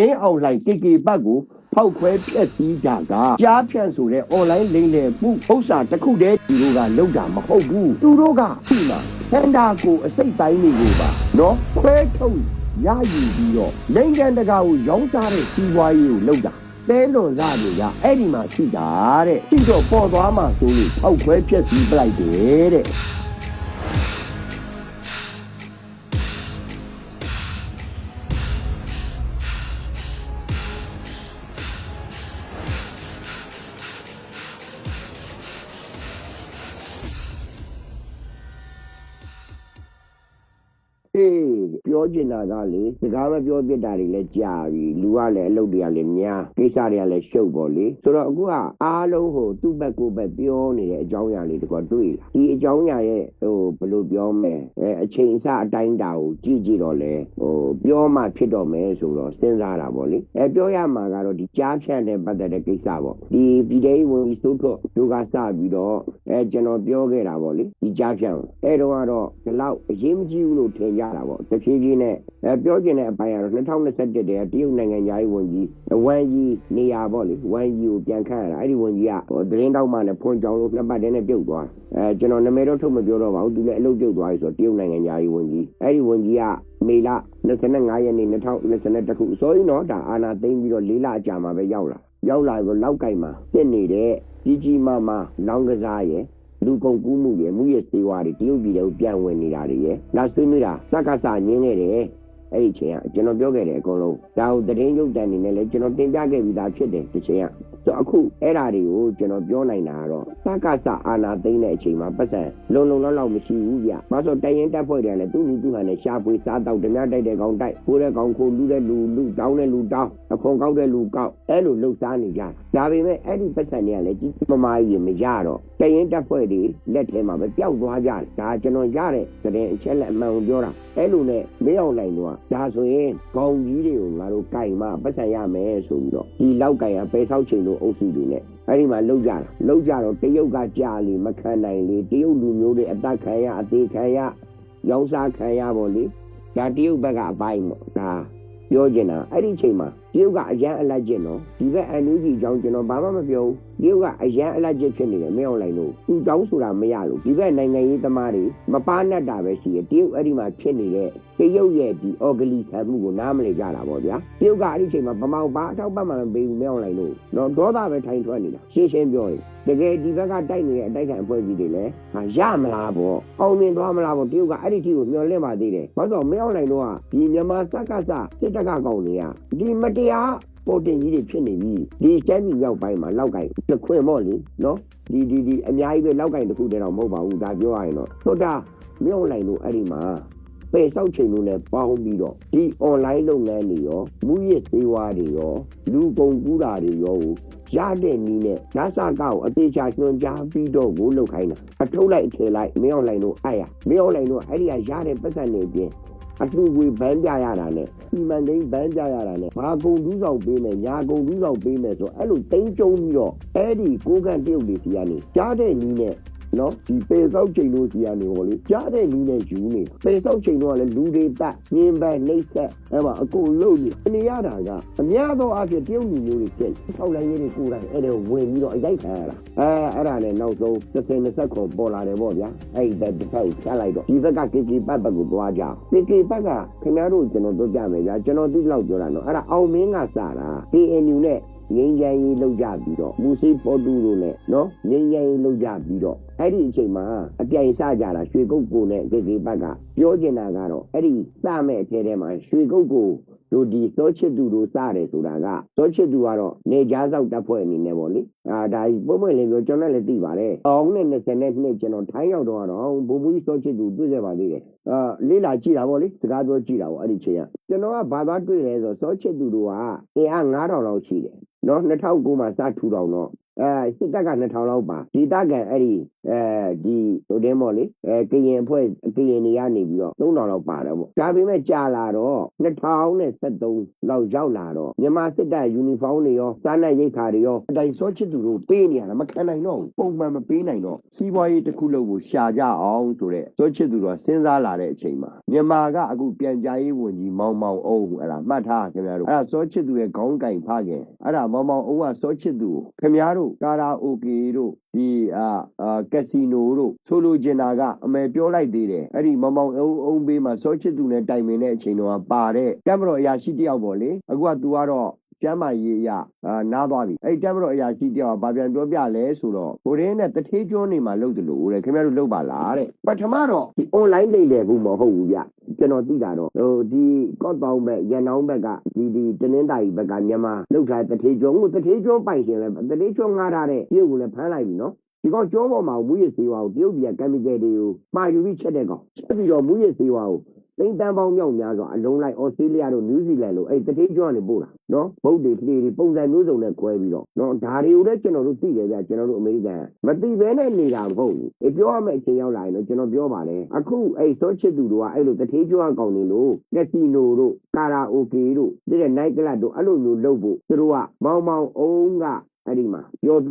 မင်းအောင်လှိုင် KK ဘတ်ကိုဖောက်ခွဲဖျက်ဆီးကြကကြားဖြန့်ဆိုတဲ့ online လိမ့်လေမှုဥစ္စာတစ်ခုတည်းသူတို့ကလောက်တာမဟုတ်ဘူးသူတို့ကဒီမှာဟန်ဒါကိုအစိတ်တိုင်းတွေကိုပါနော်ခွဲထုတ်ရယူပြီးတော့နိုင်ငံတကာကိုရောင်းစားတဲ့စီးပွားရေးကိုလောက်တာတဲလွန်စားတွေကအဲ့ဒီမှာရှိတာတဲ့ရှိတော့ပေါ်သွားမှဆိုလို့ဖောက်ခွဲဖျက်ဆီးပလိုက်တယ်တဲ့ အေးပြောချင်တာကလေစကားမပြောပြစ်တာတွေလည်းကြာပြီလူကလည်းအလုပ်တွေကလည်းများကိစ္စတွေကလည်းရှုပ်ပေါ့လေဆိုတော့အခုကအားလုံးဟိုသူ့ဘက်ကိုယ်ဘက်ပြောနေတဲ့အကြောင်းအရာလေးတကွာတွေ့လာဒီအကြောင်းအရာရဲ့ဟိုဘယ်လိုပြောမလဲအဲအချိန်အစအတိုင်းတာကိုကြည့်ကြည့်တော့လေဟိုပြောမှဖြစ်တော့မယ်ဆိုတော့စဉ်းစားတာပေါ့လေအဲပြောရမှာကတော့ဒီကြားဖြန့်တဲ့ပတ်သက်တဲ့ကိစ္စပေါ့ဒီပြည်ထောင်ဝင်ပြီးသို့တော့သူကစပြီးတော့အဲကျွန်တော်ပြောခဲ့တာပေါ့လေဒီကြားဖြန့်ကိုအဲတော့ကတော့ဒီလောက်အရေးမကြီးဘူးလို့ထင်ကြတာပေါ့တဖြည်းဖြည်းနဲ့အဲပြောကျင်တဲ့အပိုင်းကတော့2021တည်းကတရုတ်နိုင်ငံသားရေးဝန်ကြီးဝမ်ကြီးနေရာပေါ့လေဝမ်ကြီးကိုပြန်ခန့်ရတာအဲ့ဒီဝန်ကြီးကဟိုသတင်းတောက်မှလည်းဖွင့်ကြောင်လို့နှစ်ပတ်တည်းနဲ့ပြုတ်သွားအဲကျွန်တော်နာမည်တော့ထုတ်မပြောတော့ပါဘူးသူလည်းအလုပ်ပြုတ်သွားပြီဆိုတော့တရုတ်နိုင်ငံသားရေးဝန်ကြီးအဲ့ဒီဝန်ကြီးကမေလ25ရက်နေ့2021ခုဆိုရင်တော့ဒါအာနာသိမ့်ပြီးတော့၄လအကြာမှာပဲရောက်လာရောက်လာပြီးလောက်ကင်မှာပြစ်နေတဲ့ကြီးကြီးမားမားလောင်းကစားရဲ့ လူကုန်ကူးမှုတွေမှုရစေဝါတွေတရုတ်ပြည်တွေကိုပြန်ဝင်နေတာတွေရဲ့လာဆွေးနွေးတာစက္ကစညင်းနေတယ်အဲ့ဒီချိန်ကကျွန်တော်ပြောခဲ့တယ်အကုန်လုံးဒါကိုသတင်းရုပ်တံနေနဲ့လည်းကျွန်တော်တင်ပြခဲ့ပြီးသားဖြစ်တယ်ဒီချိန်ကဆိုအခုအဲ့ဓာတွေကိုကျွန်တော်ပြောနိုင်တာကတော့စက္ကစအာနာသိမ့်တဲ့အချိန်မှာပတ်စံလုံလုံလောက်လောက်မရှိဘူးဗျ။ဘာလို့တိုင်ရင်တက်ဖွဲ့တယ်လဲသူ့လူသူ့ဟန်နဲ့ရှားပွေစားတော့ဓမြတိုက်တဲ့ကောင်တိုက်ခိုးတဲ့ကောင်ခိုးလူတဲ့လူလူတောင်းတဲ့လူတောင်းအခွန်ကောက်တဲ့လူကောက်အဲ့လိုလှုပ်ရှားနေကြတာဒါပေမဲ့အဲ့ဒီပတ်စံတွေကလည်းကြီးမမာကြီးမရတော့ တိုင်ရင်တက်ဖွဲ့တွေလက်ထဲမှာပဲပျောက်သွားကြတယ်ဒါကျွန်တော်ရတဲ့သတင်းအချက်လက်အမှန်ကိုပြောတာအဲ့လိုနဲ့မင်းအောင်နိုင်တော့ဒါဆိုရင်ကောင်ကြီးတွေကိုငါတို့ကြိုင်မှပတ်စံရမယ်ဆိုပြီးတော့ဒီလောက်ကြိုင်ကပဲဆောက်ချိန်တို့အုပ်စုတွေနဲ့အဲ့ဒီမှာလှုပ်ကြတာလှုပ်ကြတော့တရုတ်ကကြာလေမခံနိုင်လေတရုတ်လူမျိုးတွေအသက်ခံရအသေးခံရရောင်းစားခံရပေါ့လေဒါတရုတ်ဘက်ကအပိုင်းပေါ့ဒါပြောချင်တာအဲ့ဒီချိန်မှာ တရုတ်ကအရန်အလိုက်ကျင်တော့ဒီဘက်အန်ယူဂျီအကြောင်းကျွန်တော်ဘာမှမပြောဘူးတရုတ်ကအရန်အလိုက်ကျင်ဖြစ်နေတယ်မင်းအောင်လိုက်လို့သူတောင်းဆိုတာမရလို့ဒီဘက်နိုင်ငံရေးသမားတွေမပါနဲ့တာပဲရှိတယ်တရုတ်အဲ့ဒီမှာဖြစ်နေတဲ့တရုတ်ရဲ့ဒီအော်ဂလီခံမှုကိုနားမလည်ကြတာပေါ့ဗျာတရုတ်ကအဲ့ဒီချိန်မှာဗမောက်ပါအထောက်ပံ့မှမပေးဘူးမင်းအောင်လိုက်လို့တော့ဒေါသပဲထိုင်ထွက်နေတာရှင်းရှင်းပြောရင်တကယ်ဒီဘက်ကတိုက်နေတဲ့အတိုက်ခံအဖွဲ့အစည်းတွေလည်းဟာရမလားပေါ့အောင်မြင်သွားမလားပေါ့တရုတ်ကအဲ့ဒီထိကိုမျှော်လင့်ပါသေးတယ်ဘာလို့မင်းအောင်လိုက်တော့ဒီမြန်မာစက္ကစစစ်တပ်ကကောင်းတွေကဒီမတရားပေါ်တင်ကြီးတွေဖြစ်နေပြီဒီကျမ်းပြည်ရောက်ပိုင်းမှာလောက်ကင်တခွင်ပေါ့လေနော်ဒီဒီဒီအများကြီးပဲလောက်ကင်တစ်ခုတည်းတော့မဟုတ်ပါဘူးဒါပြောရရင်တော့သောတာမြောက်လိုက်လို့အဲ့ဒီမှာပေဆောက်ချိန်လို့လည်းပေါင်းပြီးတော့ဒီ online လုပ်ငန်းတွေရောမူရစ်သေးဝါးတွေရောလူကုန်ကူးတာတွေရောကိုရတဲ့နည်းနဲ့နာဆာကောက်အသေးချာညွှန်ကြားပြီးတော့ကိုလုပ်ခိုင်းတာအထုတ်လိုက်အထည်လိုက်မင်းအောင်လိုက်လို့အဲ့ရမင်းအောင်လိုက်လို့အဲ့ဒီကရတဲ့ပတ်စံနေပြင် အလှူငွေဘန်းကြရတာနဲ့စီမံကိန်းဘန်းကြရတာနဲ့ဘာကုန်တူးဆောင်ပေးမယ်ညာကုန်တူးဆောင်ပေးမယ်ဆိုအဲ့လိုတိမ့်ကျုံပြီးတော့အဲ့ဒီကိုကန့်တရုတ်တွေစီကနေကြားတဲ့နည်းနဲ့ နော်ဒီပေဆောက်ချိန်လို့စီကနေဟောလေကြားတဲ့နည်းနဲ့ယူနေပေဆောက်ချိန်တော့လည်းလူတွေပတ်ညင်ပန်းနှိမ့်ဆက်အဲ့မှာအကုန်လုံးနေအနေရတာကအများသောအားဖြင့်တရုတ်လူမျိုးတွေဖြစ်ထောက်လိုက်ရေးတွေကိုယ်တိုင်အဲ့ဒါဝင်ပြီးတော့အရိုက်ခံရတာအဲအဲ့ဒါနဲ့နောက်ဆုံး30 20ခုပေါ်လာတယ်ပေါ့ဗျာအဲ့ဒီဘက်တစ်ဖက်ကိုဖြတ်လိုက်တော့ဒီဘက်က KK ဘက်ဘက်ကိုသွားကြ KK ဘက်ကခင်ဗျားတို့ကျွန်တော်တို့ကြမယ်ဗျာကျွန်တော်သိလောက်ပြောတာနော်အဲ့ဒါအောင်မင်းကစတာ KNU နဲ့ ငင်းကြရေးလောက်ကြပြီးတော့မူစီပေါ်တူတို့နဲ့နော်ငင်းကြရေးလောက်ကြပြီးတော့အဲ့ဒီအချိန်မှာအပြိုင်စကြတာရွှေကုတ်ကိုနဲ့ကေကေဘက်ကပြောချင်တာကတော့အဲ့ဒီစမဲ့အထဲထဲမှာရွှေကုတ်ကိုတို့ဒီသောချစ်သူတို့စတယ်ဆိုတာကသောချစ်သူကတော့နေကြားဆောက်တပ်ဖွဲ့အနေနဲ့ပေါ့လေအာဒါပုံမှန်လေးပြောကျွန်တော်လည်းသိပါတယ်အောင်နဲ့20နဲ့နှစ်ကျွန်တော်ထိုင်းရောက်တော့တော့ဘိုးဘွေးသောချစ်သူတွေ့ခဲ့ပါသေးတယ်အာလေးလာကြည့်တာပေါ့လေစကားပြောကြည့်တာပေါ့အဲ့ဒီချိန်ကကျွန်တော်ကဘာသာတွေ့လဲဆိုသောချစ်သူတို့ကအင်အား9000လောက်ရှိတယ် နော်2009မှာစထူထောင်တော့ အဲစစ်တပ်က2000လောက်ပါဒီတကန်အဲ့ဒီအဲဒီဟိုတင်းမော်လေအဲကရင်အဖွဲ့ကရင်တွေကနေပြီးတော့3000လောက်ပါတယ်ပေါ့ဒါပေမဲ့ကြာလာတော့2013လောက်ရောက်လာတော့မြန်မာစစ်တပ်ယူနီဖောင်းတွေရောစားနပ်ရိက္ခာတွေရောအတိုင်းစောချစ်သူတို့ပေးနေရတာမခံနိုင်တော့ဘူးပုံမှန်မပေးနိုင်တော့စီးပွားရေးတစ်ခုလုံးကိုရှာကြအောင်ဆိုတဲ့စောချစ်သူတို့ကစဉ်းစားလာတဲ့အချိန်မှာမြန်မာကအခုပြန်ကြားရေးဝန်ကြီးမောင်မောင်အုံးအဲ့ဒါမှတ်ထားခင်ဗျားတို့အဲ့ဒါစောချစ်သူရဲ့ခေါင်းကင်ဖခင်အဲ့ဒါမောင်မောင်အုံးကစောချစ်သူကိုခင်ဗျားတို့ကာရာအိုကေတို့ဒီအာအာကက်စီနိုတို့ဆိုလိုချင်တာကအမေပြောလိုက်သေးတယ်အဲ့ဒီမောင်မောင်အုံးအုံးဘေးမှာစောချစ်သူနဲ့တိုင်ပင်တဲ့အချိန်တော့ပါတဲ့ကမ်ဘရောအရာရှိတယောက်ပေါ့လေအခုက तू ကတော့ ကျမ်းမာရေးအရအာနားသွားပြီအဲ့ဒီတက်မတော်အရာရှိတယောက်ကဘာပြန်ပြောပြလဲဆိုတော့ဟိုရင်းနဲ့တထေးကျွန်းနေမှာလုပ်တယ်လို့တဲ့ခင်ဗျားတို့လုပ်ပါလားတဲ့ပထမတော့ဒီ online လိမ့်တယ်ဘူးမဟုတ်ဘူးဗျကျွန်တော်သိတာတော့ဟိုဒီကော့တောင်ဘက်ရန်အောင်ဘက်ကဒီဒီတနင်္သာရီဘက်ကမြန်မာလောက်ထားတထေးကျွန်းကိုတထေးကျွန်းပိုင်ရှင်လဲတထေးကျွန်းငားထားတဲ့ပြုတ်ကိုလည်းဖမ်းလိုက်ပြီနော်ဒီကောင်ကျောပေါ်မှာမူရစ်စေဝါကိုတရုတ်ပြည်ကမ်မီကယ်တွေကိုမှာယူပြီးချက်တဲ့ကောင်ချက်ပြီးတော့မူရစ်စေဝါကို သိန်းတန်းပေါင်းမြောက်များစွာအလုံးလိုက်ဩစတြေးလျတို့နယူးဇီလန်တို့အဲ့တတိကျွန်းကနေပို့တာနော်ဗုဒ္ဓတွေလှေတွေပုံစံမျိုးစုံနဲ့꿰ပြီးတော့နော်ဒါတွေကိုလည်းကျွန်တော်တို့သိတယ်ဗျကျွန်တော်တို့အမေရိကန်မသိဘဲနဲ့နေတာမဟုတ်ဘူးအေးပြောရမယ့်အချိန်ရောက်လာရင်တော့ကျွန်တော်ပြောပါလေအခုအဲ့စောချစ်သူတို့ကအဲ့လိုတတိကျွန်းအကောင်တွေလို့ကက်စီနိုတို့ကာရာအိုကေတို့ဒီတဲ့နိုင်ကလပ်တို့အဲ့လိုမျိုးလုပ်ဖို့သူတို့ကမောင်မောင်အုံးကအဲ့ဒီမှာပြောပြ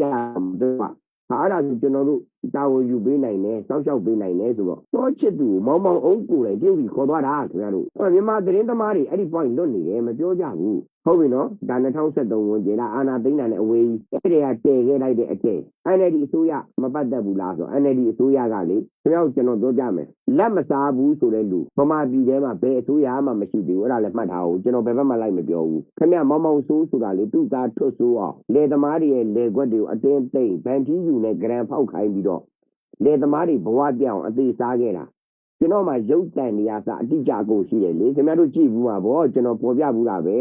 တယ်ကဟာအဲ့ဒါဆိုကျွန်တော်တို့တာဝန်ယူပေးနိုင်တယ်စောက်ရှောက်ပေးနိုင်တယ်ဆိုတော့သောချစ်သူမောင်မောင်အုပ်ကိုယ်တိုင်ပြုတ်ပြီးခေါ်သွားတာခင်ဗျားတို့အဲ့မြန်မာသတင်းသမားတွေအဲ့ဒီ point လွတ်နေတယ်မပြောကြဘူးဟုတ်ပြီနော်ဒါ2023ဝန်ကျင်လာအာနာသိန်းတာနဲ့အဝေးကြီးအဲ့ဒီကတည်ခဲ့လိုက်တဲ့အကျင့် NLD အစိုးရမပတ်သက်ဘူးလားဆိုတော့ NLD အစိုးရကလေခင်ဗျားတို့ကျွန်တော်ပြောပြမယ်လက်မစားဘူးဆိုတဲ့လူဗမာပြည်ထဲမှာဘယ်အစိုးရမှမရှိသေးဘူးအဲ့ဒါလည်းမှတ်ထားအောင်ကျွန်တော်ဘယ်ဘက်မှလိုက်မပြောဘူးခင်ဗျားမောင်မောင်ဆိုးဆိုတာလေသူ့သားထွတ်ဆိုးအောင်လေသမားတွေရဲ့လေခွက်တွေကိုအတင်းသိမ့်ဗန်တီးယူနဲ့ဂရန်ဖောက်ခိုင်းပြီးတော့ လေသမားတွေဘဝပြောင်းအသေးစားခဲ့တာကျွန်တော်မှရုပ်တန်နေရစအတိအကျအကုန်ရှိတယ်လေခင်ဗျားတို့ကြည့်ဘူးမှာဗောကျွန်တော်ပေါ်ပြဘူးလားပဲ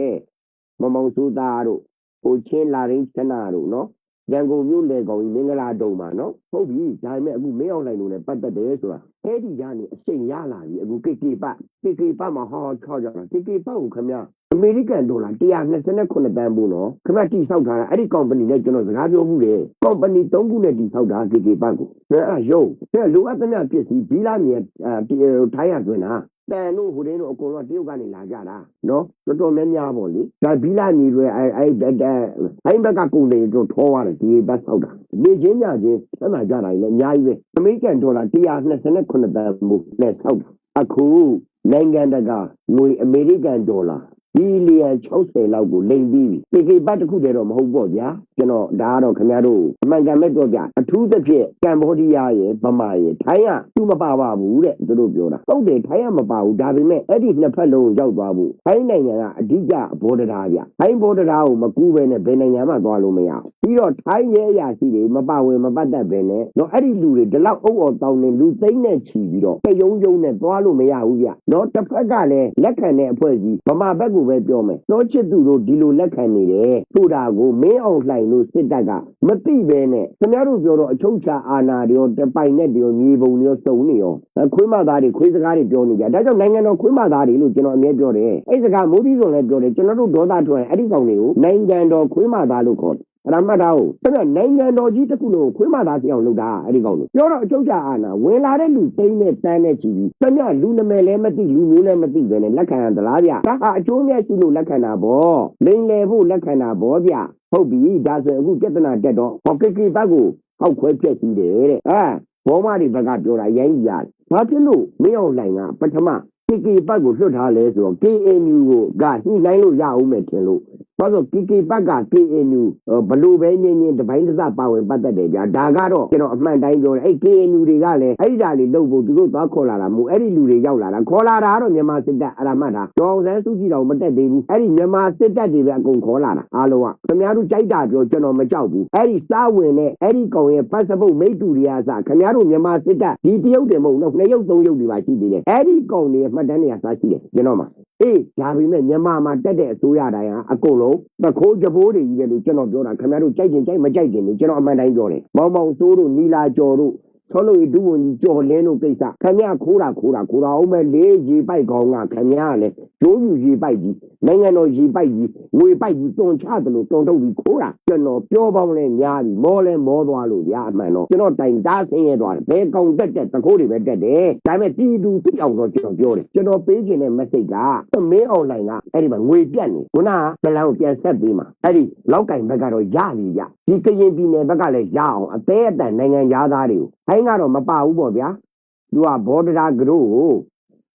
မမောင်စိုးသားတို့ဟိုချင်းလာရင်းချနာတို့နော် ရန်ကုန်မြို့လေကောင်ကြီးမင်္ဂလာတုံမှာနော်ဟုတ်ပြီဒါပေမဲ့အခုမင်းအောင်လိုက်လို့လည်းပတ်သက်တယ်ဆိုတာအဲ့ဒီကနေအချိန်ရလာပြီအခုကေကေပတ်ကေကေပတ်မှာဟောချောကြတာကေကေပတ်ကိုခင်ဗျာအမေရိကန်ဒေါ်လာ129တန်းဘူးနော်ခင်ဗျာတိဆောက်ထားတာအဲ့ဒီ company နဲ့ကျွန်တော်စကားပြောမှုတယ် company 3ခုနဲ့တိဆောက်တာကေကေပတ်ကိုအဲ့ဒါရုပ်အဲ့လိုအပ်သမျှပစ္စည်းဘီလာမြေအဲထိုင်းရတွင်တာ တန်တို့ဟိုတင်းတို့အကုန်လုံးတရုတ်ကနေလာကြတာနော်တော်တော်များများပေါ့လေဒါဘီလာမြေတွေအဲအဲအဲဘက်ကကုန်တွေတို့ထောသွားတယ်ဒီဘတ်ဆောက်တာနေချင်းညချင်းဆက်လာကြတာလည်းအများကြီးပဲအမေရိကန်ဒေါ်လာ129တန်းဘူးနဲ့ဆောက်တာအခုနိုင်ငံတကာငွေအမေရိကန်ဒေါ်လာ ဘီလီယံ60လောက်ကိုလိမ်ပြီးပြီပေကေပတ်တစ်ခုတည်းတော့မဟုတ်ပေါ့ဗျာကျွန်တော်ဒါကတော့ခင်ဗျားတို့အမှန်ကန်မဲ့ပြောပြအထူးသဖြင့်ကမ္ဘောဒီးယားရဲ့ဗမာရဲ့ထိုင်းကသူမပါပါဘူးတဲ့သူတို့ပြောတာဟုတ်တယ်ထိုင်းကမပါဘူးဒါပေမဲ့အဲ့ဒီနှစ်ဖက်လုံးရောက်သွားဖို့ထိုင်းနိုင်ငံကအဓိကဘောဒရာဗျထိုင်းဘောဒရာကိုမကူးပဲနဲ့ဘယ်နိုင်ငံမှသွားလို့မရဘူးပြီးတော့ထိုင်းရဲ့အရာရှိတွေမပါဝင်မပတ်သက်ပဲနဲ့တော့အဲ့ဒီလူတွေဒီလောက်အုပ်အော်တောင်းနေလူသိန်းနဲ့ချီပြီးတော့တယုံယုံနဲ့သွားလို့မရဘူးဗျတော့တစ်ဖက်ကလည်းလက်ခံတဲ့အဖွဲ့အစည်းဗမာဘက်ကိုပဲပြောမယ်တော့ချစ်သူတို့ဒီလိုလက်ခံနေတယ်ဆိုတာကိုမင်းအောင်လှိုင်လို့စစ်တပ်ကမသိပဲနဲ့ခင်ဗျားတို့ပြောတော့အချုပ်ချာအာဏာတွေရောတပိုင်နဲ့တွေရောမြေပုံတွေရောစုံနေရောခွေးမသားတွေခွေးစကားတွေပြောနေကြဒါကြောင့်နိုင်ငံတော်ခွေးမသားတွေလို့ကျွန်တော်အမြဲပြောတယ်အဲ့စကားမိုးပြီးဆိုလည်းပြောတယ်ကျွန်တော်တို့ဒေါသထွက်အဲ့ဒီကောင်တွေကိုနိုင်ငံတော်ခွေးမသားလို့ခေါ်တယ် အရမတ်သားကိုတကယ်နိုင်ငံတော်ကြီးတစ်ခုလုံးခွေးမသားစီအောင်လုပ်တာအဲ့ဒီကောင်တို့ပြောတော့အချုပ်ချာအာဏာဝင်လာတဲ့လူသိန်းနဲ့တန်းနဲ့ချီပြီးတမလူနမယ်လည်းမသိလူမျိုးလည်းမသိပဲနဲ့လက်ခံရသလားဗျဒါဟာအကျိုးမြတ်ရှိလို့လက်ခံတာဗောလိန်လေဖို့လက်ခံတာဗောဗျဟုတ်ပြီဒါဆိုရင်အခုပြဿနာတက်တော့ဟောကိကိဘတ်ကိုဟောက်ခွဲပြက်စီးတယ်တဲ့အဲဘောမတွေဘက်ကပြောတာရိုင်းကြတယ်ဘာဖြစ်လို့မင်းအောင်လှိုင်ကပထမကိကိဘတ်ကိုလွှတ်ထားလဲဆိုတော့ KNU ကိုကညှိနှိုင်းလို့ရအောင်မယ်ထင်လို့ ဘာလို့ကီကီဘက်က KNU ဘလို့ပဲညင်းညင်းတပိုင်းတစ်စပါဝင်ပတ်သက်တယ်ဗျာဒါကတော့ကျွန်တော်အမှန်တိုင်းပြောတယ်အဲ့ KNU တွေကလည်းအဲ့ဒီဓာတ်လေးလုပ်ဖို့သူတို့သွားခေါ်လာတာမို့အဲ့ဒီလူတွေရောက်လာတာခေါ်လာတာကတော့မြန်မာစစ်တပ်အရမတ်တာဒေါအောင်ဆန်းစုကြည်တော်မတက်သေးဘူးအဲ့ဒီမြန်မာစစ်တပ်တွေပဲအကုန်ခေါ်လာတာအားလုံးကခင်ဗျားတို့ကြိုက်တာပြောကျွန်တော်မကြောက်ဘူးအဲ့ဒီစားဝင်နဲ့အဲ့ဒီကောင်ရဲ့ပတ်စပုတ်မိတ်တူတွေအစားခင်ဗျားတို့မြန်မာစစ်တပ်ဒီတရုတ်တယ်မဟုတ်တော့နှစ်ရုပ်သုံးရုပ်တွေပါရှိသေးတယ်အဲ့ဒီကောင်တွေမှတ်တမ်းတွေအစားရှိတယ်ကျွန်တော်မှာ အေးဒါပေမဲ့မြန်မာမှာတက်တဲ့အစိုးရတိုင်းဟာအကုန်လုံးသခိုးကြပိုးတွေကြီးပဲလို့ကျွန်တော်ပြောတာခင်ဗျားတို့ကြိုက်ကြင်ကြိုက်မကြိုက်ကြင်လို့ကျွန်တော်အမှန်တိုင်းပြောတယ်မောင်မောင်စိုးတို့နီလာကျော်တို့ ဆောလို့ဒုဝန်ကြီးကြော်လင်းတို့ကိစ္စခင်ဗျာခိုးတာခိုးတာခိုးတာအောင်မဲ့လေးရေပိုက်ကောင်ကခင်ဗျာကလည်းဂျိုးယူရေပိုက်ကြီးနိုင်ငံတော်ရေပိုက်ကြီးငွေပိုက်ကြီးတွန်ချတယ်လို့တွန်ထုတ်ပြီးခိုးတာကျွန်တော်ပြောပေါင်းလဲညားပြီမောလဲမောသွားလို့ဗျာအမှန်တော့ကျွန်တော်တိုင်တားဆင်းရဲသွားတယ်ဘယ်ကောင်တက်တက်တခိုးတွေပဲတက်တယ်ဒါပေမဲ့ပြည်သူသိအောင်တော့ကျွန်တော်ပြောတယ်ကျွန်တော်ပေးခြင်းတဲ့ message ကမင်း online ကအဲ့ဒီမှာငွေပြတ်နေခုနကဘလန်ကိုပြန်ဆက်ပေးမှာအဲ့ဒီလောက်ကင်ဘက်ကတော့ရပြီဗျဒီကရင်ပြည်နယ်ဘက်ကလည်းရအောင်အသေးအတန်နိုင်ငံသားတွေကိုဟိုင်းကတော့မပါဘူးပေါ့ဗျာသူကဘောဒရာကရိုးကို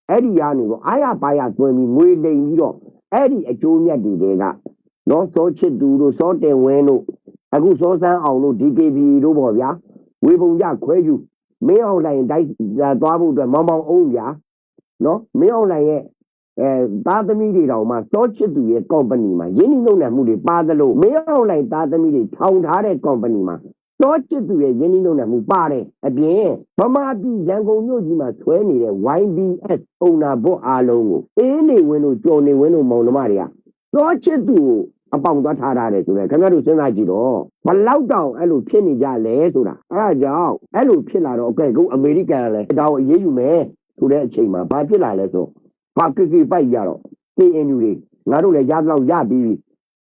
အဲ့ဒီကနေကိုအားရပါရသွင်းပြီးငွေလိမ်ပြီးတော့အဲ့ဒီအကျိုးမြတ်တွေကနော်စောချစ်သူတို့စောတင်ဝင်းတို့အခုစောစမ်းအောင်တို့ DKB တို့ပေါ့ဗျာဝေပုံကြခွဲယူမင်းအောင်လိုက်တိုက်သွားဖို့အတွက်မောင်မောင်အောင်ဗျာနော်မင်းအောင်လိုက်ရဲ့အဲသားသမီးတွေတောင်မှစောချစ်သူရဲ့ company မှာရင်းနှီးမြှုပ်နှံမှုတွေပါသလိုမင်းအောင်လိုက်သားသမီးတွေထောင်ထားတဲ့ company မှာ စောချစ်သူရဲ့ရင်းနှီးမြှုပ်နှံမှုပါတယ်အပြင်ဗမာပြည်ရန်ကုန်မြို့ကြီးမှာဆွဲနေတဲ့ YBS အုံနာဘွတ်အားလုံးကိုအေးနေဝင်းတို့ကြော်နေဝင်းတို့မောင်နှမတွေကစောချစ်သူကိုအပေါင်သွားထားရတယ်ဆိုတော့ခင်ဗျားတို့စဉ်းစားကြည့်တော့ဘလောက်တောင်အဲ့လိုဖြစ်နေကြလဲဆိုတာအဲ့ဒါကြောင့်အဲ့လိုဖြစ်လာတော့အကဲကုအမေရိကန်ကလည်းဒါကိုအရေးယူမယ်ဆိုတဲ့အချိန်မှာဘာဖြစ်လာလဲဆိုဘာကိကိပိုက်ကြတော့ KNU တွေငါတို့လည်းရတော့ရပြီးပြီ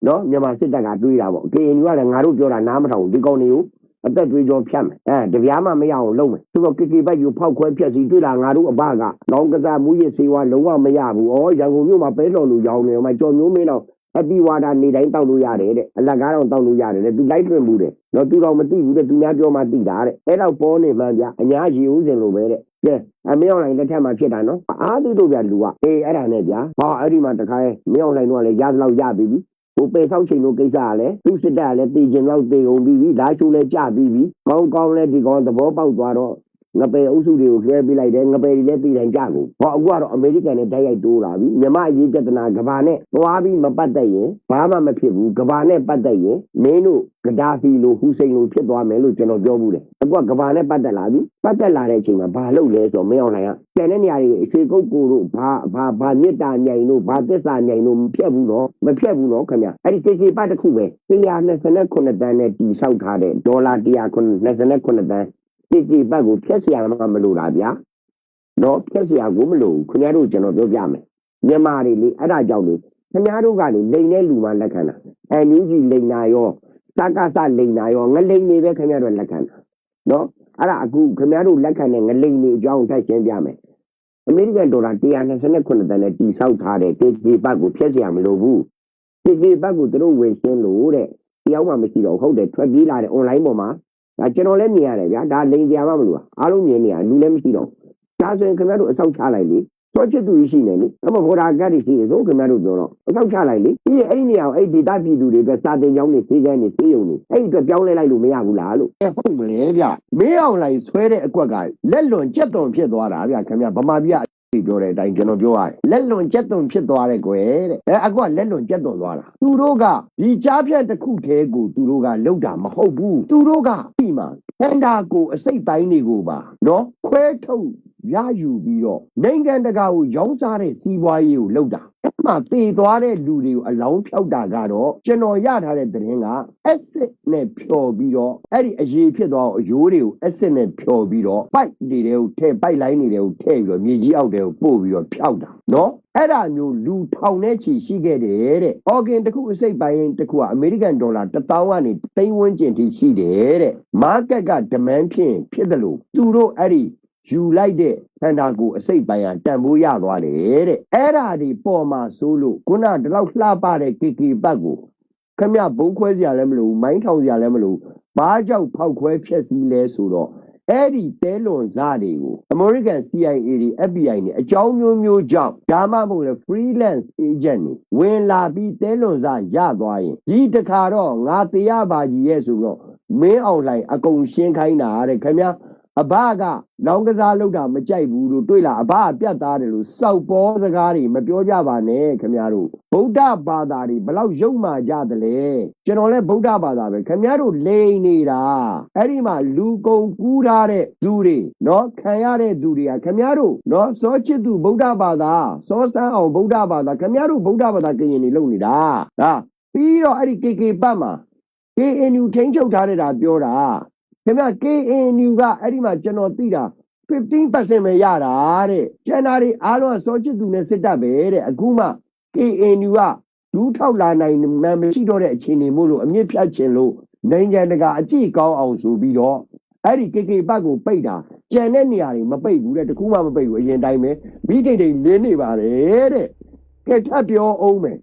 နော်မြန်မာစစ်တပ်ကတွေးတာပေါ့ KNU ကလည်းငါတို့ပြောတာနားမထောင်ဘူးဒီကောင်တွေကို အသက်တွေးကြောဖြတ်မယ်အဲတပြားမှမရအောင်လုပ်မယ်သူကကိကိပိုက်ကိုဖောက်ခွဲဖြတ်စီတွေ့တာငါတို့အဘကလောင်းကစားမူရစေဝါလုံးဝမရဘူးဩရန်ကုန်မြို့မှာပဲတော်လူရောင်းနေမှာကြော်မျိုးမင်းတော့အပီဝါဒနေတိုင်းတောက်လို့ရတယ်တဲ့အလကားတော့တောက်လို့ရတယ်တဲ့သူလိုက်တွင်မှုတဲ့နော်သူတော့မသိဘူးတဲ့သူများပြောမှသိတာတဲ့အဲ့တော့ပေါ်နေမှန်းပြအညာရီဦးစင်လိုပဲတဲ့ကဲအမင်းအောင်လိုက်လက်ထက်မှာဖြစ်တာနော်အားသိတို့ဗျလူကအေးအဲ့ဒါနဲ့ဗျာဟောအဲ့ဒီမှာတခါမင်းအောင်လိုက်တော့လည်းရသလောက်ရပြီးပြီ ဟိုပေဆောက်ချိန်လို့ကိစ္စကလည်းသူစစ်တပ်ကလည်းတည်ကျင်တော့တည်ကုန်ပြီးပြီဓာချိုးလည်းကြပြီးပြီကောင်းကောင်းလည်းဒီကောင်သဘောပေါက်သွားတော့ ငပေအုပ်စုတွေကိုလွှဲပေးလိုက်တယ်ငပေတွေလည်းတည်တိုင်းကြကုန်ဟောအခုကတော့အမေရိကန်နဲ့တိုက်ရိုက်တိုးလာပြီမြမအရေးပြဿနာကဘာနဲ့သွားပြီးမပတ်သက်ရင်ဘာမှမဖြစ်ဘူးကဘာနဲ့ပတ်သက်ရင်မင်းတို့ဂဒါဖီလိုဟူစိန်လိုဖြစ်သွားမယ်လို့ကျွန်တော်ပြောဘူးတယ်အခုကကဘာနဲ့ပတ်သက်လာပြီပတ်သက်လာတဲ့အချိန်မှာဘာလုပ်လဲဆိုတော့မင်းအောင်နိုင်ကကျန်တဲ့နေရာတွေအချေကုတ်ကိုတို့ဘာဘာဘာမြစ်တာညင်တို့ဘာသစ္စာညင်တို့မဖြတ်ဘူးတော့မဖြတ်ဘူးတော့ခင်ဗျအဲ့ဒီကေကေပတ်တစ်ခုပဲ129တန်းနဲ့တီဆောက်ထားတဲ့ဒေါ်လာ129တန်း ကိကိပတ်ကိုဖျက်ဆီးရမှာမလို့တာဗျာတော့ဖျက်ဆီးရကိုမလို့ခင်ဗျားတို့ကျွန်တော်ပြောပြမယ်မြန်မာတွေလေအဲ့ဒါကြောင့်လေခင်ဗျားတို့ကလေလိန်တဲ့လူမှလက်ခံတာအန်ယူကြီးလိန်နာရောစကစလိန်နာရောငလိန်နေပဲခင်ဗျားတို့လက်ခံတာနော်အဲ့ဒါအခုခင်ဗျားတို့လက်ခံတဲ့ငလိန်နေအကြောင်းတိုက်ရှင်းပြမယ်အမေရိကန်ဒေါ်လာ129တန်နဲ့တိဆောက်ထားတဲ့ကေကေပတ်ကိုဖျက်ဆီးရမလို့ဘူးကေကေပတ်ကိုသူတို့ဝယ်ရှင်းလို့တဲ့တယောက်မှမရှိတော့ဟုတ်တယ်ထွက်ပြေးလာတယ်အွန်လိုင်းပေါ်မှာ ဒါကျွန်တော်လည်းမြင်ရတယ်ဗျာဒါလိန်စရာမှမလို့အားလုံးမြင်နေရလူလည်းမရှိတော့ဒါဆိုရင်ခင်ဗျားတို့အဆောက်ချလိုက်လေတော့ချစ်သူရှိနေလေအမဘောရာကတ်ရှိဆိုခင်ဗျားတို့ပြောတော့အဆောက်ချလိုက်လေပြီးရင်အဲ့ဒီနေရာကိုအဲ့ဒီဒေတာပြည်သူတွေပဲစာတင်ကြောင်းနေသေးကန်းနေသေးုံနေအဲ့ဒီအတွက်ပြောင်းလဲလိုက်လို့မရဘူးလားလို့အဲဟုတ်မလဲဗျမင်းအောင်လိုက်ဆွဲတဲ့အကွက်ကလက်လွန်ကြက်သွန်ဖြစ်သွားတာဗျခင်ဗျာဗမာပြည် ဒီပြောတဲ့အတိုင်းကျွန်တော်ပြောရတယ်လက်လွန်ကြက်သွန်ဖြစ်သွားတယ်ကွယ်တဲ့အဲအခုကလက်လွန်ကြက်သွန်သွားတာသူတို့ကဒီကြားဖြတ်တစ်ခုတည်းကိုသူတို့ကလောက်တာမဟုတ်ဘူးသူတို့ကဒီမှာဟန်ဒါကိုအစိတ်ပိုင်းတွေကိုပါနော်ခွဲထုတ် ရယူပြီးတော့နိုင်ငံတကာကိုရောင်းစားတဲ့စီးပွားရေးကိုလုပ်တာအဲ့မှာတည်သွားတဲ့လူတွေကိုအလောင်းဖြောက်တာကတော့ကျွန်တော်ရထားတဲ့သတင်းက acid နဲ့ဖြော်ပြီးတော့အဲ့ဒီအရေးဖြစ်သွားအယိုးတွေကို acid နဲ့ဖြော်ပြီးတော့ပိုက်တွေကိုထည့်ပိုက်လိုင်းတွေကိုထည့်ပြီးတော့မြေကြီးအောက်တွေကိုပို့ပြီးတော့ဖြောက်တာနော်အဲ့ဒါမျိုးလူထောင်နဲ့ချီရှိခဲ့တယ်တဲ့။ organ တစ်ခုအစိတ်ပိုင်းတစ်ခုကအမေရိကန်ဒေါ်လာ1000ကနေသိန်းဝန်းကျင်ထိရှိတယ်တဲ့။ market က demand ဖြစ်ရင်ဖြစ်တယ်လို့သူတို့အဲ့ဒီ ယူလိုက်တဲ့ခန္ဓာကိုယ်အစိတ်ပိုင်းကတန်ဖိုးရသွားတယ်တဲ့။အဲ့ဒါဒီပေါ်မှာဆိုလို့ခုနဒီလောက်လှပတဲ့ KK ပတ်ကိုခမဘုံခွဲစရာလည်းမလိုဘူးမိုင်းထောင်စရာလည်းမလိုဘူးဘာကြောင့်ဖောက်ခွဲဖြက်စီးလဲဆိုတော့အဲ့ဒီတဲလွန်စားတွေကို American CIA တွေ FBI တွေအကြောင်းမျိုးမျိုးကြောင့်ဒါမှမဟုတ်လေ freelance agent တွေဝင်လာပြီးတဲလွန်စားရသွားရင်ဒီတခါတော့ငါတရားပါကြီးရဲ့ဆိုတော့မင်းအောင်လိုက်အကုန်ရှင်းခိုင်းတာတဲ့ခင်ဗျာ အဘကလောင်းကစားလောက်တာမကြိုက်ဘူးလို့တွေ့လားအဘကပြတ်သားတယ်လို့စောက်ပေါ်စကားတွေမပြောကြပါနဲ့ခင်ဗျားတို့ဗုဒ္ဓဘာသာတွေဘလောက်ရုပ်မာကြသလဲကျွန်တော်လည်းဗုဒ္ဓဘာသာပဲခင်ဗျားတို့လိန်နေတာအဲ့ဒီမှာလူကုန်ကူးထားတဲ့သူတွေနော်ခံရတဲ့သူတွေကခင်ဗျားတို့နော်စောချစ်သူဗုဒ္ဓဘာသာစောစမ်းအောင်ဗုဒ္ဓဘာသာခင်ဗျားတို့ဗုဒ္ဓဘာသာကရင်တွေလုပ်နေတာဒါပြီးတော့အဲ့ဒီ KK ပတ်မှာ KNU ထိန်းချုပ်ထားတဲ့တာပြောတာ ခင်ဗျ KNU ကအဲ့ဒီမှာကျွန်တော်သိတာ15%ပဲရတာတဲ့ကျန်တာတွေအားလုံးကစောချစ်သူနဲ့စစ်တပ်ပဲတဲ့အခုမှ KNU ကဒူးထောက်လာနိုင်မှမရှိတော့တဲ့အခြေအနေမို့လို့အမြင့်ဖြတ်ခြင်းလို့နိုင်ငံတကာအကြည့်ကောင်းအောင်ဆိုပြီးတော့အဲ့ဒီ KK ဘတ်ကိုပိတ်တာကြံတဲ့နေရာတွေမပိတ်ဘူးတဲ့တခုမှမပိတ်ဘူးအရင်တိုင်းပဲမိတိတ်တိတ်လင်းနေပါတယ်တဲ့ကဲထပ်ပြောအောင်မယ်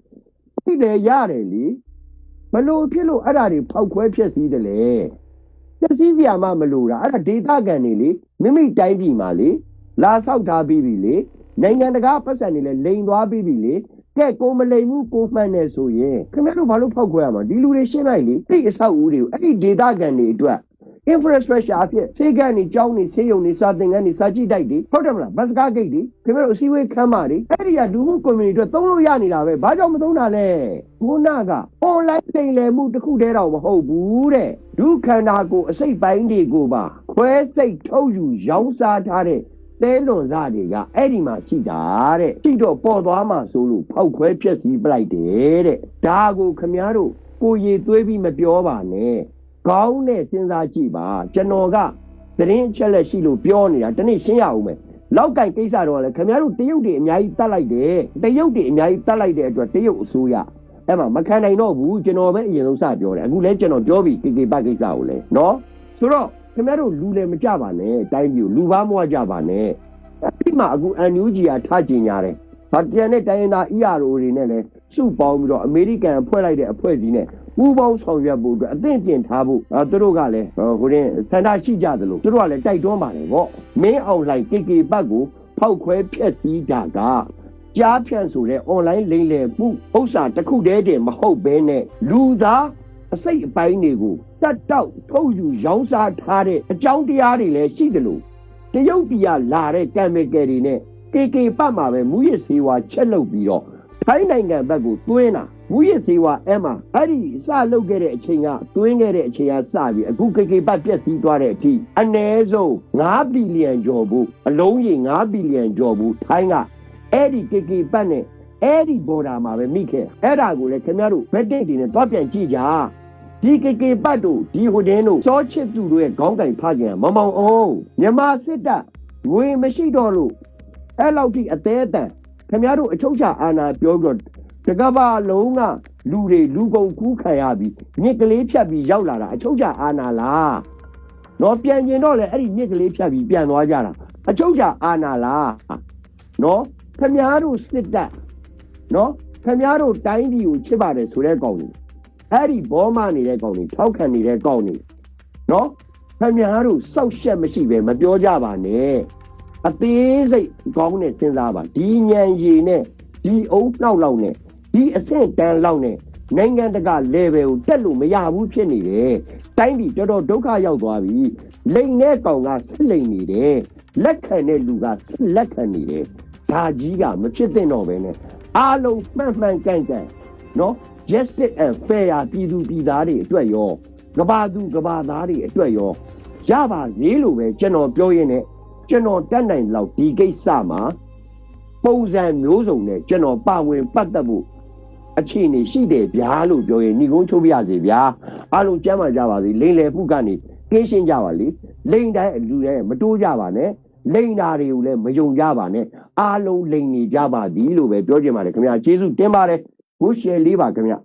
ဒီလေရတယ်လीဘလို့ဖြစ်လို့အဲ့ဒါတွေဖောက်ခွဲဖြစ်စည်းတယ်လေပျ က်စီးစရာမှမလိုတာအဲ့ဒါဒေတာကန်နေလေမိမိတိုင်းပြည်မှာလေလာဆောက်ထားပြီးပြီလေနိုင်ငံတကာပတ်စံနေလဲလိန်သွားပြီးပြီလေကဲကိုမလိမ်ဘူးကိုမှန်တယ်ဆိုရင်ခင်ဗျားတို့ဘာလို့ဖောက်ခွဲရမှာဒီလူတွေရှင်းလိုက်လေအဲ့ဒီအဆောက်အဦတွေကိုအဲ့ဒီဒေတာကန်တွေအတွက် infrastructure အဖြစ်စေကန်နေကြောင်းနေဆေးရုံနေစာသင်ခန်းနေစာကြည့်တိုက်တွေဟုတ်တယ်မလားဘတ်စကားဂိတ်တွေခင်ဗျားတို့အစည်းအဝေးခန်းမတွေအဲ့ဒီကလူမှု community အတွက်သုံးလို့ရနေတာပဲဘာကြောင့်မသုံးတာလဲခုနက online တိမ်လည်မှုတစ်ခုတည်းတော့မဟုတ်ဘူးတဲ့ဒုခန္ဓာကိုယ်အစိတ်ပိုင်းတွေကိုပါခွဲစိတ်ထုတ်ယူရောင်းစားထားတဲ့သဲလွန်စားတွေကအဲ့ဒီမှာရှိတာတဲ့ရှိတော့ပေါ်သွားမှဆိုလို့ဖောက်ခွဲဖြက်စီးပလိုက်တယ်တဲ့ဒါကိုခမည်းတော်ကိုရည်သွေးပြီးမပြောပါနဲ့ ကောင်းတဲ့စဉ်းစားကြည့်ပါကျွန်တော်ကသတင်းအချက်လက်ရှိလို့ပြောနေတာတနေ့ရှင်းရအောင်မယ်လောက်ကင်ကိစ္စတော့လည်းခမည်းတော်တရုတ်တွေအများကြီးတတ်လိုက်တယ်တရုတ်တွေအများကြီးတတ်လိုက်တဲ့အတွက်တရုတ်အစိုးရအဲ့မှာမခံနိုင်တော့ဘူးကျွန်တော်ပဲအရင်ဆုံးစပြောတယ်အခုလဲကျွန်တော်ပြောပြီ KK ဘတ်ကိစ္စကိုလဲနော်ဆိုတော့ခင်ဗျားတို့လူလည်းမကြပါနဲ့တိုင်းပြည်ကိုလူဘာမွားကြပါနဲ့အဲ့ဒီမှာအခု NUG ကထားကျင်ညာတယ်ဗတ်ပြန်တဲ့တိုင်းရင်းသား ERO တွေနဲ့လည်းစုပေါင်းပြီးတော့အမေရိကန်ဖွဲ့လိုက်တဲ့အဖွဲ့ကြီးနဲ့ ပူးပေါင်းဆောင်ရွက်ဖို့အတွက်အသင့်ပြင်ထားဖို့အဲသူတို့ကလည်းဟိုရင်ဆန္ဒရှိကြသလိုသူတို့ကလည်းတိုက်တွန်းပါတယ်ဗောမင်းအောင်လှိုင် KK ဘတ်ကိုဖောက်ခွဲဖျက်ဆီးတာကကြားဖြန့်ဆိုတဲ့ online လိမ့်လည်မှုဥစ္စာတစ်ခုတည်းတည်းမဟုတ်ဘဲနဲ့လူသားအစိတ်အပိုင်းတွေကိုတတ်တောက်ထုတ်ယူရောင်းစားထားတဲ့အကြောင်းတရားတွေလည်းရှိတယ်လို့တရုတ်ပြည်ကလာတဲ့ကံမကယ်တွေနဲ့ KK ပတ်မှာပဲမူရစ်စေဝါချက်လုပ်ပြီးတော့ထိုင်းနိုင်ငံဘက်ကိုတွင်းတာ မူရစ်စေဝါအဲမှာအဲ့ဒီစလုပ်ခဲ့တဲ့အချိန်ကတွင်းခဲ့တဲ့အချိန်ကစပြီးအခု KK ပတ်ပြက်စီးသွားတဲ့အထိအနည်းဆုံး9ဘီလီယံကျော်ဘူးအလုံးကြီး9ဘီလီယံကျော်ဘူးထိုင်းကအဲ့ဒီ KK ပတ်နဲ့အဲ့ဒီဘော်ဒါမှာပဲမိခဲ့အဲ့ဒါကိုလည်းခင်ဗျားတို့ဗက်တိတ်တွေနဲ့သွားပြန်ကြည့်ကြဒီကေကေပတ်တို့ဒီဟိုတင်းတို့စောချစ်သူတို့ရဲ့ခေါင်းကင်ဖခင်မမောင်အောင်မြမစစ်တပ်ငွေမရှိတော့လို့အဲ့လောက်ထိအသေးအတန်ခင်ဗျားတို့အချုပ်ချအာဏာပြောပြီးတော့ တကဘာလုံးကလူတွေလူကုန်ကူးခံရပြီးမြစ်ကလေးဖြတ်ပြီးရောက်လာတာအချုပ်ချအာဏာလားနော်ပြန်ကျင်တော့လေအဲ့ဒီမြစ်ကလေးဖြတ်ပြီးပြန်သွားကြတာအချုပ်ချအာဏာလားနော်ခင်ဗျားတို့စစ်တပ်နော်ခင်ဗျားတို့တိုင်းပြည်ကိုချစ်ပါတယ်ဆိုတဲ့ကောင်တွေအဲ့ဒီဘောမနေတဲ့ကောင်တွေထောက်ခံနေတဲ့ကောင်တွေနော်ခင်ဗျားတို့စောက်ရှက်မရှိပဲမပြောကြပါနဲ့အသေးစိတ်ကောင်းနဲ့စဉ်းစားပါဒီညံရည်နဲ့ဒီအုံနှောက်လောက်နဲ့ ဒီအဆင့်တန်းလောက်နဲ့နိုင်ငံတကာ level ကိုတက်လို့မရဘူးဖြစ်နေတယ်တိုင်းပြည်တော်တော်ဒုက္ခရောက်သွားပြီလိန်တဲ့ကောင်ကစစ်လိန်နေတယ်လက်ခံတဲ့လူကစစ်လက်ခံနေတယ်ဒါကြီးကမဖြစ်သင့်တော့ပဲနဲ့အားလုံးမှန်မှန်ကန်ကန်နော် justice and fair ပြည်သူပြည်သားတွေအတွက်ရောကဘာသူကဘာသားတွေအတွက်ရောရပါသေးလို့ပဲကျွန်တော်ပြောရင်းနဲ့ကျွန်တော်တတ်နိုင်လောက်ဒီကိစ္စမှာပုံစံမျိုးစုံနဲ့ကျွန်တော်ပါဝင်ပတ်သက်ဖို့ အခြေအနေရှိတယ်ဗျာလို့ပြောရင်ညီကုန်းချိုးပြရစီဗျာအားလုံးကြမ်းပါကြပါစေလိမ့်လေမှုကနေကင်းရှင်းကြပါလေလိမ့်တိုင်းလူတွေမတိုးကြပါနဲ့လိမ့်တာတွေကိုလည်းမယုံကြပါနဲ့အားလုံးလိမ့်နေကြပါသည်လို့ပဲပြောချင်ပါတယ်ခင်ဗျာကျေးဇူးတင်ပါတယ်ဘုရှယ်လေးပါခင်ဗျာ